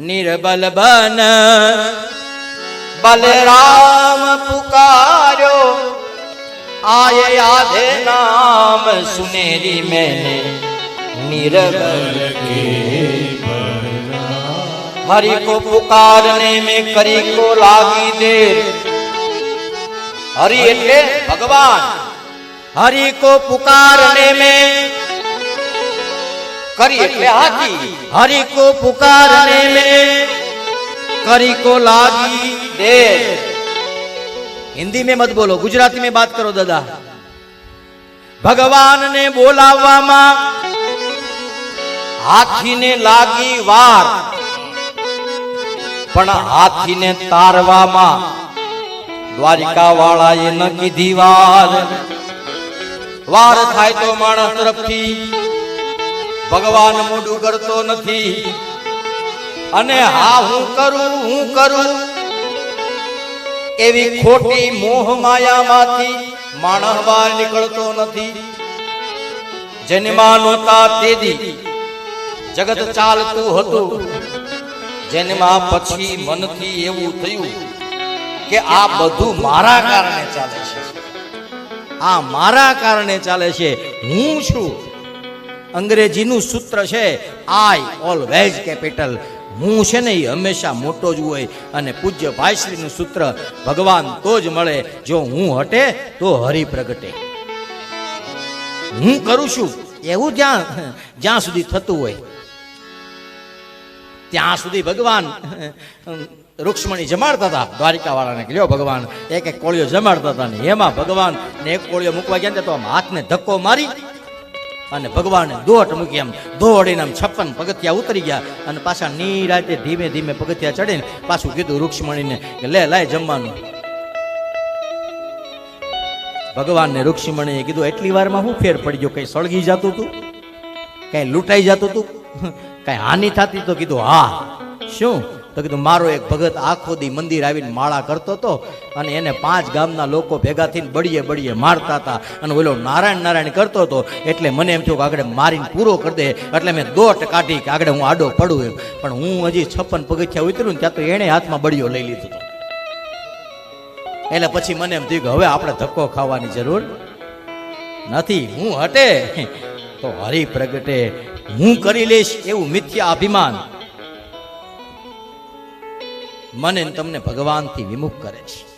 निर्बल बन। बलराम पुकारो। आए आधे नाम सुनेरी मैंने। निर्बल हरि को पुकारने में करी को लागी देर। हरि भगवान। हरि को पुकारने में કરી એટલે હાથી હરિ को पुकारने में करी को लागी देर हिंदी में मत बोलो गुजराती में बात करो दादा ભગવાન ને બોલાવવામાં હાથીને લાગી વાર પણ હાથીને તારવામાં દ્વારિકા વાળાએ ન કીધી વાર વાર થાય તો માણસ તરફથી ભગવાન મોઢું કરતો નથી. અને હા, હું કરું હું કરું. એવી ખોટી મોહ માયામાંથી માણસ બહાર નીકળતો નથી. જન્મા નહોતા તેદી જગત ચાલતું હતું. જન્મા પછી મનથી એવું થયું કે આ બધું મારા કારણે ચાલે છે. આ મારા કારણે ચાલે છે. હું છું અંગ્રેજીનું સૂત્ર છે આઈ ઓલવેઝ કેપિટલ હું છે ને એ હંમેશા મોટો જ હોય અને પૂજ્ય ભાઈશ્રીનું સૂત્ર ભગવાન તો જ મળે. જો હું હટે, તો હરિ પ્રગટે. હું કરું છું, એવું જ્યાં જ્યાં સુધી થતું હોય. ત્યાં સુધી ભગવાન રૂક્ષ્મણી જમાડતા હતા. દ્વારિકા વાળાને કે, લ્યો ભગવાન એક એક કોળીઓ જમાડતા હતા ને, એમાં ભગવાન ને એક કોળીઓ મૂકવા ગયા તો આમ હાથને ધક્કો મારી અને ભગવાને દોટ મૂકી એમ દોડીને આમ છપ્પન પગથિયા ઉતરી ગયા અને પાછા નિરાતે ધીમે ધીમે પગથિયા ચડીને પાછું કીધું રૂક્ષ્મણીને કે, લે, લાય જમવાનું. ભગવાનને રૂક્ષ્મણીએ કીધું, એટલી વારમાં હું ફેર પડી ગયો કઈ સળગી જતું હતું કઈ લૂંટાઈ જતું હતું કઈ હાનિ થતી? તો કીધું, હા. શું? તો કીધું, મારો એક ભગત આખો દી મંદિર આવીને માળા કરતો હતો અને એને પાંચ ગામના લોકો ભેગા થઈને બળીએ બળીએ મારતા હતા અને ઓલો નારાયણ નારાયણ કરતો હતો એટલે મને એમ થયું કે આગળ મારીને પૂરો કરી દે, એટલે મેં દોટ કાઢી કે આગળ હું આડો પડું એમ. પણ હું હજી છપ્પન પગથિયા ઉતર્યું ને ત્યાં તો એણે હાથમાં બળીઓ લઈ લીધું હતું. એટલે પછી મને એમ થયું કે હવે આપણે ધક્કો ખાવાની જરૂર નથી. હું હટે, તો હરિ પ્રગટે હું કરી લઈશ એવું મિથ્યા અભિમાન. મને તમને ભગવાનથી વિમુખ કરે છે.